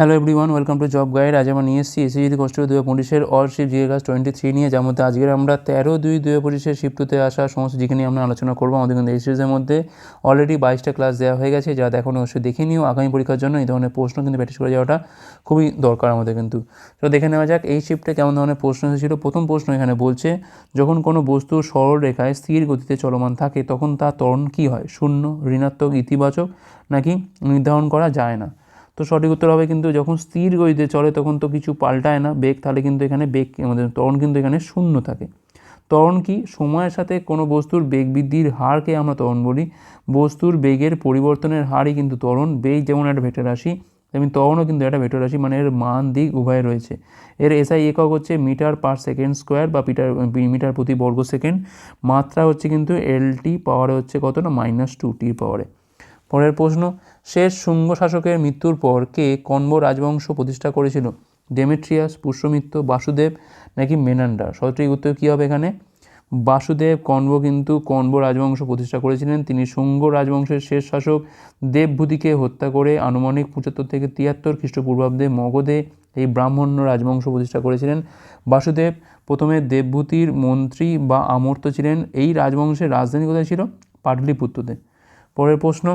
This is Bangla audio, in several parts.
Hello everyone welcome to job guide আজ আমরা নিয়ে এসেছি এসএসজি কষ্ট দু হাজার পঁচিশের all shift GA class twenty three নিয়ে, যার মধ্যে আজকের আমরা তেরো দুই দু হাজার পঁচিশের শিফটতে আসা সমস্ত জিকে নিয়ে আমরা আলোচনা করব। আমাদের কিন্তু এই সিরিজের মধ্যে অলরেডি বাইশটা ক্লাস দেওয়া হয়ে গেছে, যা এখন অবশ্যই দেখে নিও। আগামী পরীক্ষার জন্য এই ধরনের প্রশ্ন কিন্তু প্র্যাকটিস করে যাওয়াটা খুবই দরকার আমাদের কিন্তু। তো দেখে নেওয়া যাক এই শিফটে কেমন ধরনের প্রশ্ন এসেছিল। প্রথম প্রশ্ন এখানে বলছে, যখন কোনো বস্তু সরল রেখায় স্থির গতিতে চলমান থাকে, তখন তার ত্বরণ কী হয়? শূন্য, ঋণাত্মক, ইতিবাচক, নাকি নির্ধারণ করা যায় না? তো সঠিক উত্তর হবে কিন্তু যখন স্থির গতিতে চলে তখন তো কিছু পাল্টায় না, বেগ, তাহলে কিন্তু এখানে বেগ, আমাদের তরণ কিন্তু এখানে শূন্য থাকে। ত্বরণ কি? সময়ের সাথে কোনো বস্তুর বেগ বৃদ্ধির হারকে আমরা ত্বরণ বলি। বস্তুর বেগের পরিবর্তনের হারই কিন্তু ত্বরণ। বেগ যেমন একটা ভেক্টর রাশি, তেমনি ত্বরণও কিন্তু একটা ভেক্টর রাশি মানে এর মান দিক উভয় রয়েছে। এর এসআই একক হচ্ছে মিটার পার সেকেন্ড স্কোয়ার বা পিটার, মিটার প্রতি বর্গ সেকেন্ড। মাত্রা হচ্ছে কিন্তু এলটি পাওয়ারে হচ্ছে কত না? মাইনাস টু টির পাওয়ারে পরের প্রশ্ন, শেষ শুঙ্গ শাসকের মৃত্যুর পর কে কণ্ব রাজবংশ প্রতিষ্ঠা করেছিল? ডেমেট্রিয়াস, পুষ্যমিত্র, বাসুদেব নাকি মেনান্ডার সঠিক উত্তর কী হবে এখানে? বাসুদেব কণ্ব কিন্তু কণ্ব রাজবংশ প্রতিষ্ঠা করেছিলেন। তিনি শুঙ্গ রাজবংশের শেষ শাসক। দেবভূতিকে হত্যা করে আনুমানিক পঁচাত্তর থেকে তিয়াত্তর খ্রিস্টপূর্বাব্দে মগধে এই ব্রাহ্মণ্য রাজবংশ প্রতিষ্ঠা করেছিলেন। বাসুদেব প্রথমে দেবভূতির মন্ত্রী বা আমর্ত ছিলেন। এই রাজবংশের রাজধানী কোথায় ছিল? পাটলিপুত্রতে। পরের প্রশ্ন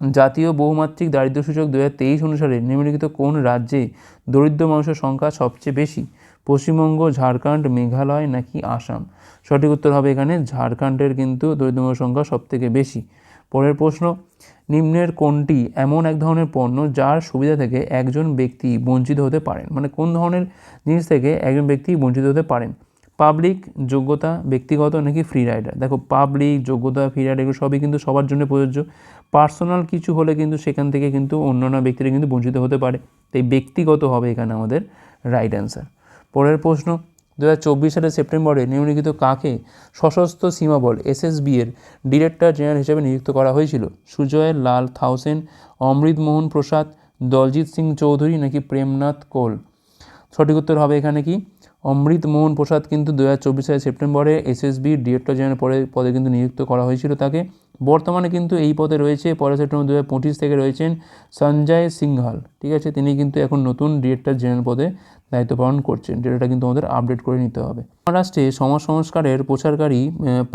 জাতীয় বহুমাত্রিক দারিদ্র্যসূচক দু হাজার তেইশ অনুসারে নিম্নলিখিত কোন রাজ্যে দরিদ্র মানুষের সংখ্যা সবচেয়ে বেশি? পশ্চিমবঙ্গ, ঝাড়খণ্ড, মেঘালয় নাকি আসাম? সঠিক উত্তর হবে এখানে ঝাড়খণ্ডের কিন্তু দরিদ্র মানুষের সংখ্যা সবথেকে বেশি। পরের প্রশ্ন, নিম্নের কোনটি এমন এক ধরনের পণ্য যার সুবিধা থেকে একজন ব্যক্তি বঞ্চিত হতে পারেন? মানে কোন ধরনের জিনিস থেকে একজন ব্যক্তি বঞ্চিত হতে পারেন? পাবলিক যোগ্যতা, ব্যক্তিগত নাকি ফ্রি রাইডার? দেখো, পাবলিক যোগ্যতা, ফ্রি রাইডার, এগুলো সবই কিন্তু সবার জন্য প্রযোজ্য। পার্সোনাল কিছু হলে কিন্তু সেখান থেকে কিন্তু অন্যান্য ব্যক্তিরা কিন্তু বঞ্চিত হতে পারে। তাই ব্যক্তিগত হবে এখানে আমাদের রাইট অ্যান্সার পরের প্রশ্ন দু হাজার চব্বিশ সালের সেপ্টেম্বরে নিম্নলিখিত কাকে সশস্ত্র সীমাবল এসএসবি এর ডিরেক্টর জেনারেল হিসেবে নিযুক্ত করা হয়েছিল? সুজয় লাল থাউসেন, অমৃত মোহন প্রসাদ, দলজিৎ সিং চৌধুরী নাকি প্রেমনাথ কোল? সঠিক উত্তর হবে এখানে কি? অমৃত মোহন প্রসাদ কিন্তু দু হাজার চব্বিশ সালের সেপ্টেম্বরে এসএসবি ডিরেক্টর জেনারেল পরে পদে কিন্তু নিযুক্ত করা হয়েছিল তাকে। বর্তমানে কিন্তু এই পদে রয়েছে, পয়লা সেপ্টেম্বর দু হাজার পঁচিশ থেকে রয়েছেন সঞ্জয় সিংহাল ঠিক আছে, তিনি কিন্তু এখন নতুন ডিরেক্টর জেনারেল পদে দায়িত্ব পালন করছেন ডেটাটা কিন্তু আমাদের আপডেট করে নিতে হবে। মহারাষ্ট্রে সমাজ সংস্কারের প্রচারকারী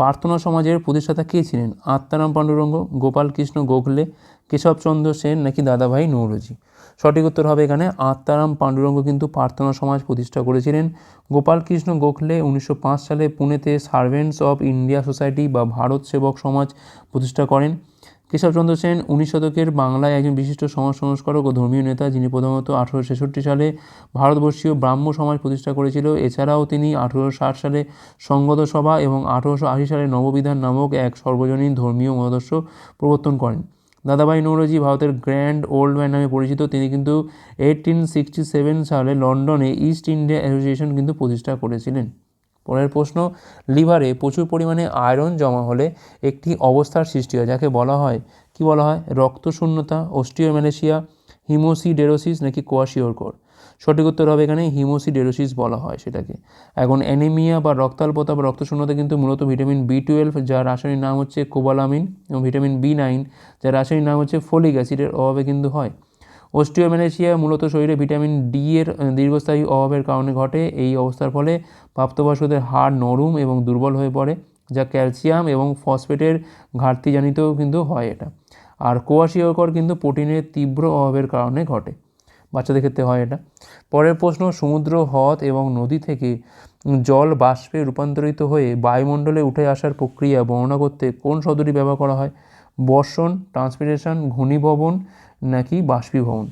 প্রার্থনা সমাজের প্রতিষ্ঠাতা কে ছিলেন? আত্মারাম পাণ্ডুরঙ্গ গোপাল কৃষ্ণ গোখলে, কেশবচন্দ্র সেন নাকি দাদাভাই নৌরজি? সঠিক উত্তর হবে এখানে, আত্মারাম পাণ্ডুরঙ্গ কিন্তু প্রার্থনা সমাজ প্রতিষ্ঠা করেছিলেন। গোপালকৃষ্ণ গোখলে উনিশশো পাঁচ সালে পুনেতে সার্ভেন্টস অফ ইন্ডিয়া সোসাইটি বা ভারত সেবক সমাজ প্রতিষ্ঠা করেন। কেশবচন্দ্র সেন উনিশ শতকের বাংলায় একজন বিশিষ্ট সমাজ সংস্কারক ও ধর্মীয় নেতা, যিনি প্রথমত আঠেরোশো ছেষট্টি সালে ভারতবর্ষীয় ব্রাহ্ম সমাজ প্রতিষ্ঠা করেছিল। এছাড়াও তিনি আঠেরোশো ষাট সালে সঙ্গত সভা এবং আঠেরোশো আশি সালে নববিধান নামক এক সর্বজনীন ধর্মীয় মতাদর্শ প্রবর্তন করেন। দাদাভাই নৌরজি ভারতের গ্র্যান্ড ওল্ড ম্যান নামে পরিচিত। তিনি কিন্তু এইটিন সিক্সটি সেভেন সালে লন্ডনে ইস্ট ইন্ডিয়া অ্যাসোসিয়েশন কিন্তু প্রতিষ্ঠা করেছিলেন। পরের প্রশ্ন, লিভারে প্রচুর পরিমাণে আয়রন জমা হলে একটি অবস্থার সৃষ্টি হয়, যাকে বলা হয়, কি বলা হয়? রক্তশূন্যতা, অস্টিওম্যালেশিয়া হিমোসিডেরোসিস নাকি কোয়াশিওরকর? সঠিক উত্তর হবে এখানে হিমোসিডেরোসিস বলা হয় সেটাকে। এখন অ্যানিমিয়া বা রক্তাল্পতা বা রক্তশূন্যতা কিন্তু মূলত ভিটামিন বি টুয়েলভ যার রাসায়নিক নাম হচ্ছে কোবালামিন এবং ভিটামিন বি নাইন যার রাসায়নিক নাম হচ্ছে ফলিক অ্যাসিডের অভাবে কিন্তু হয়। অস্টিওম্যালেশিয়া মূলত শরীরে ভিটামিন ডি এর দীর্ঘস্থায়ী অভাবের কারণে ঘটে। এই অবস্থার ফলে প্রাপ্তবয়স্কদের হাড় নরম এবং দুর্বল হয়ে পড়ে, যা ক্যালসিয়াম এবং ফসফেটের ঘাটতিজনিতও কিন্তু হয় এটা। আর কোয়াশিয়কর কিন্তু প্রোটিনের তীব্র অভাবের কারণে ঘটে। বাচ্চাদের ক্ষেত্রে হয় এটা। পরের প্রশ্ন, সমুদ্র, হ্রদ এবং নদী থেকে জল বাষ্পে রূপান্তরিত হয়ে বায়ুমণ্ডলে উঠে আসার প্রক্রিয়া বর্ণনা করতে কোন শব্দটি ব্যবহার করা হয়? বর্ষণ ট্রান্সপিরেশন ঘনীভবন নাকি বাষ্পীভবন?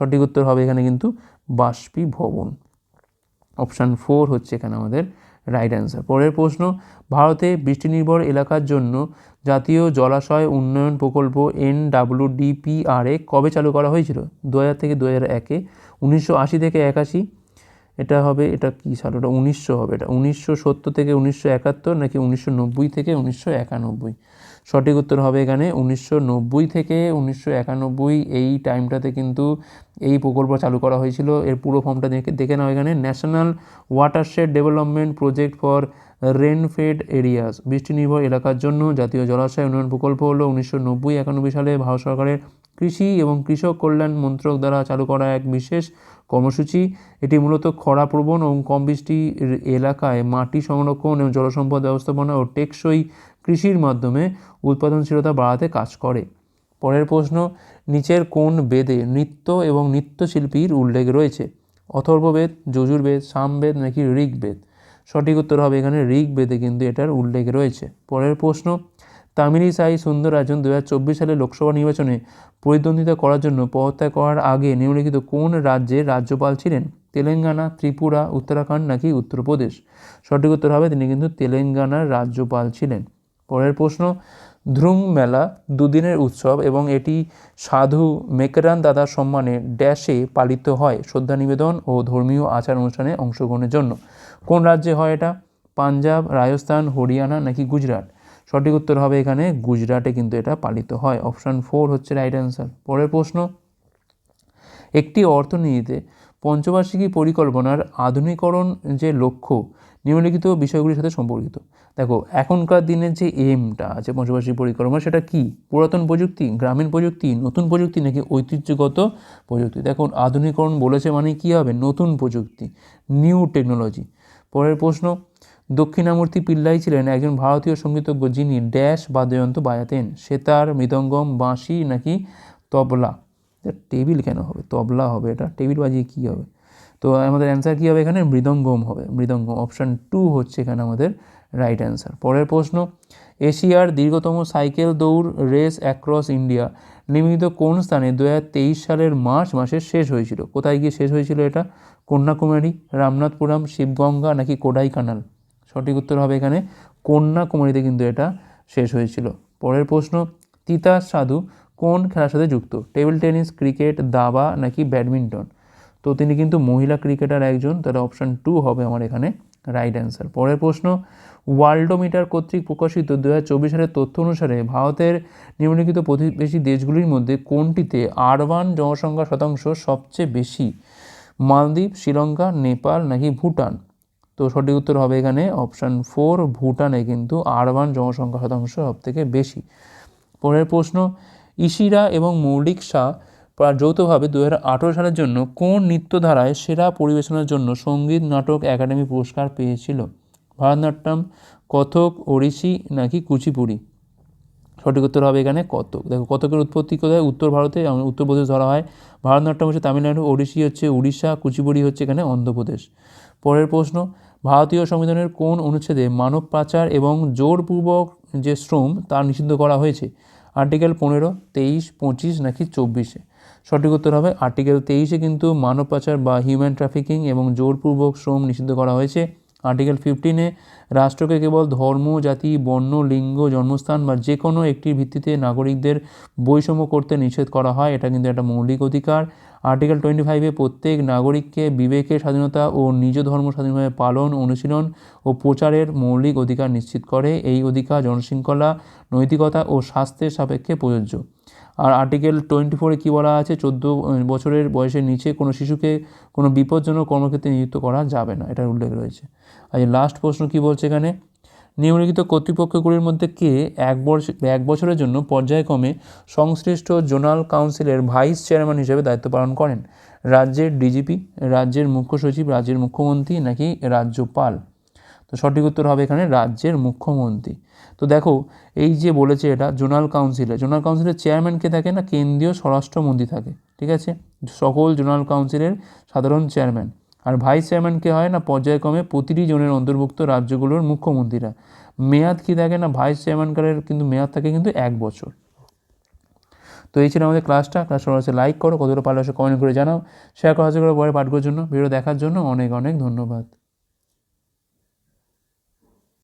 সঠিক উত্তর হবে এখানে কিন্তু বাষ্পীভবন। অপশান ফোর হচ্ছে এখানে আমাদের রাইট অ্যান্সার পরের প্রশ্ন, ভারতে বৃষ্টিনির্ভর এলাকার জন্য জাতীয় জলাশয় উন্নয়ন প্রকল্প এন ডাব্লিউডিপিআরএ কবে চালু করা হয়েছিল? দু হাজার থেকে দু হাজার একে, উনিশশো আশি থেকে একাশি, এটা হবে, এটা কী সাল? ওটা উনিশশো হবে, এটা উনিশশো সত্তর থেকে উনিশশো একাত্তর নাকি উনিশশো নব্বই থেকে উনিশশো একানব্বই? সঠিক উত্তর হবে এখানে উনিশশো নব্বই থেকে উনিশশো একানব্বই এই টাইমটাতে কিন্তু এই প্রকল্প চালু করা হয়েছিল। এর পুরো ফর্মটা দেখে দেখে নাও এখানে। National watershed development project for rainfed areas বৃষ্টি নির্ভর এলাকার জন্য জাতীয় জলাশয় উন্নয়ন প্রকল্প হলো উনিশশো নব্বই একানব্বই সালে ভারত সরকারের কৃষি এবং কৃষক কল্যাণ মন্ত্রক দ্বারা চালু করা এক বিশেষ কর্মসূচি। এটি মূলত খরাপ্রবণ এবং কম বৃষ্টির এলাকায় মাটি সংরক্ষণ এবং জলসম্পদ ব্যবস্থাপনা ও টেকসই কৃষির মাধ্যমে উৎপাদনশীলতা বাড়াতে কাজ করে। পরের প্রশ্ন, নিচের কোন বেদে নৃত্য এবং নৃত্যশিল্পীর উল্লেখ রয়েছে? অথর্ববেদ, যজুর্বেদ, সামবেদ নাকি ঋগ্বেদ? সঠিক উত্তর হবে এখানে ঋগ্বেদে কিন্তু এটার উল্লেখ রয়েছে। পরের প্রশ্ন তামিলিসাই সুন্দররাজন দু হাজার সালে লোকসভা নির্বাচনে প্রতিদ্বন্দ্বিতা করার জন্য পদত্যাগ করার আগে নিম্নলিখিত কোন রাজ্যের রাজ্যপাল ছিলেন? তেলেঙ্গানা, ত্রিপুরা, উত্তরাখণ্ড নাকি উত্তরপ্রদেশ? সঠিক উত্তর হবে তিনি কিন্তু তেলেঙ্গানার রাজ্যপাল ছিলেন। পরের প্রশ্ন, ধ্রুম মেলা দুদিনের উৎসব এবং এটি সাধু মেকরান দাদার সম্মানে ড্যাশে পালিত হয় শ্রদ্ধা নিবেদন ও ধর্মীয় আচার অনুষ্ঠানে অংশগ্রহণের জন্য। কোন রাজ্যে হয় এটা? পাঞ্জাব, রাজস্থান, হরিয়ানা নাকি গুজরাট? সঠিক উত্তর হবে এখানে গুজরাটে কিন্তু এটা পালিত হয়। অপশান ফোর হচ্ছে রাইট অ্যান্সার পরের প্রশ্ন, একটি অর্থনীতিতে পঞ্চবার্ষিকী পরিকল্পনার আধুনিকরণ যে লক্ষ্য নিম্নলিখিত বিষয়গুলির সাথে সম্পর্কিত। দেখো, এখনকার দিনের যে এমটা আছে পঞ্চবার্ষিক পরিকল্পনা, সেটা কি? পুরাতন প্রযুক্তি, গ্রামীণ প্রযুক্তি, নতুন প্রযুক্তি নাকি ঐতিহ্যগত প্রযুক্তি? দেখুন, আধুনিকরণ বলেছে মানে কী হবে? নতুন প্রযুক্তি নিউ টেকনোলজি পরের প্রশ্ন, দক্ষিণামূর্তি পিল্লাই ছিলেন একজন ভারতীয় সঙ্গীতজ্ঞ যিনি ড্যাশ বাদ্যযন্ত্র বাজাতেন। সেতার মৃদঙ্গম বাঁশি নাকি তবলা? টেবিল কেন হবে? তবলা হবে এটা। টেবিল বাজিয়ে কী হবে? তো আমাদের অ্যান্সার কী হবে এখানে? মৃদঙ্গম হবে। মৃদঙ্গম অপশান টু হচ্ছে এখানে আমাদের রাইট অ্যান্সার পরের প্রশ্ন, এশিয়ার দীর্ঘতম সাইকেল দৌড় রেস অ্যাক্রস ইন্ডিয়া নির্মিত কোন স্থানে দু হাজার তেইশ সালের মার্চ মাসে শেষ হয়েছিল? কোথায় গিয়ে শেষ হয়েছিল এটা? কন্যাকুমারী, রামনাথপুরম, শিবগঙ্গা নাকি কোডাইকানাল? সঠিক উত্তর হবে এখানে কন্যাকুমারীতে কিন্তু এটা শেষ হয়েছিল। পরের প্রশ্ন, তিতাস সাধু কোন খেলার সাথে যুক্ত? টেবিল টেনিস, ক্রিকেট, দাবা নাকি ব্যাডমিন্টন? তো তিনি কিন্তু মহিলা ক্রিকেটার একজন, তাহলে অপশান টু হবে আমার এখানে রাইট অ্যান্সার পরের প্রশ্ন, ওয়ার্ল্ডোমিটার কর্তৃক প্রকাশিত দু হাজার চব্বিশ সালের তথ্য অনুসারে ভারতের নিম্নলিখিত প্রতিবেশী দেশগুলির মধ্যে কোনটিতে আরবান জনসংখ্যা শতাংশ সবচেয়ে বেশি? মালদ্বীপ, শ্রীলঙ্কা, নেপাল নাকি ভুটান? তো সঠিক উত্তর হবে এখানে অপশান ফোর ভুটানে কিন্তু আরবান জনসংখ্যা শতাংশ সব থেকে বেশি। পরের প্রশ্ন, ইশিরা এবং মৌলিক শাহ যৌথভাবে দু হাজার আঠেরো সালের জন্য কোন নৃত্যধারায় সেরা পরিবেশনার জন্য সংগীত নাটক একাডেমি পুরস্কার পেয়েছিল? ভারতনাট্যম কথক ওড়িশি নাকি কুচিপুড়ি? সঠিক উত্তর হবে এখানে কতক দেখো কতকের উৎপত্তি কোথায়? উত্তর ভারতে উত্তরপ্রদেশ ধরা হয় ভারতনাট্যম হচ্ছে তামিলনাড়ু, ওড়িশি হচ্ছে উড়িষ্যা, কুচিপুড়ি হচ্ছে এখানে অন্ধ্রপ্রদেশ। পরের প্রশ্ন, ভারতীয় সংবিধানের কোন অনুচ্ছেদে মানব পাচার এবং জোরপূর্বক যে শ্রম তা নিষিদ্ধ করা হয়েছে? আর্টিকেল পনেরো, তেইশ, পঁচিশ নাকি চব্বিশে? সঠিক উত্তর হবে আর্টিকেল তেইশে কিন্তু মানব পাচার বা হিউম্যান ট্রাফিকিং এবং জোরপূর্বক শ্রম নিষিদ্ধ করা হয়েছে। আর্টিকেল ফিফটিনে রাষ্ট্রকে কেবল ধর্ম, জাতি, বর্ণ, লিঙ্গ, জন্মস্থান বা যে কোনো একটির ভিত্তিতে নাগরিকদের বৈষম্য করতে নিষেধ করা হয়, এটা কিন্তু একটা মৌলিক অধিকার। আর্টিকেল টোয়েন্টি ফাইভে প্রত্যেক নাগরিককে বিবেকের স্বাধীনতা ও নিজ ধর্ম স্বাধীনভাবে পালন, অনুশীলন ও প্রচারের মৌলিক অধিকার নিশ্চিত করে। এই অধিকার, জনশৃঙ্খলা, নৈতিকতা ও স্বাস্থ্যের সাপেক্ষে প্রযোজ্য। আর আর্টিকেল টোয়েন্টি ফোরে কী বলা আছে? চোদ্দ বছরের বয়সের নিচে কোনো শিশুকে কোনো বিপজ্জনক কর্মক্ষেত্রে নিযুক্ত করা যাবে না। এটার উল্লেখ রয়েছে। আর লাস্ট প্রশ্ন কী বলছে এখানে? নিম্নলিখিত কর্তৃপক্ষগুলির মধ্যে কে এক বছর এক বছরের জন্য পর্যায়ক্রমে সংশ্লিষ্ট জোনাল কাউন্সিলের ভাইস চেয়ারম্যান হিসেবে দায়িত্ব পালন করেন? রাজ্যের ডিজিপি, রাজ্যের মুখ্য সচিব, রাজ্যের মুখ্যমন্ত্রী নাকি রাজ্যপাল? তো সঠিক উত্তর হবে এখানে রাজ্যের মুখ্যমন্ত্রী। তো দেখো, এই যে বলেছে এটা জোনাল কাউন্সিলে জোনাল কাউন্সিলের চেয়ারম্যানকে থাকে না, কেন্দ্রীয় স্বরাষ্ট্রমন্ত্রী থাকে, ঠিক আছে? সকল জোনাল কাউন্সিলের সাধারণ চেয়ারম্যান আর ভাইস চেয়ারম্যানকে হয় না, পর্যায়ক্রমে প্রতিটি জনের অন্তর্ভুক্ত রাজ্যগুলোর মুখ্যমন্ত্রীরা। মেয়াদ কী থাকে না ভাইস চেয়ারম্যানকারের কিন্তু মেয়াদ থাকে কিন্তু এক বছর। তো এই ছিল আমাদের ক্লাসটা ক্লাসটা হচ্ছে লাইক করো কতটা পারলে কমেন্ট করে জানাও। শেয়ার করা করে পরে পাঠ করার জন্য ভিডিও দেখার জন্য অনেক অনেক ধন্যবাদ।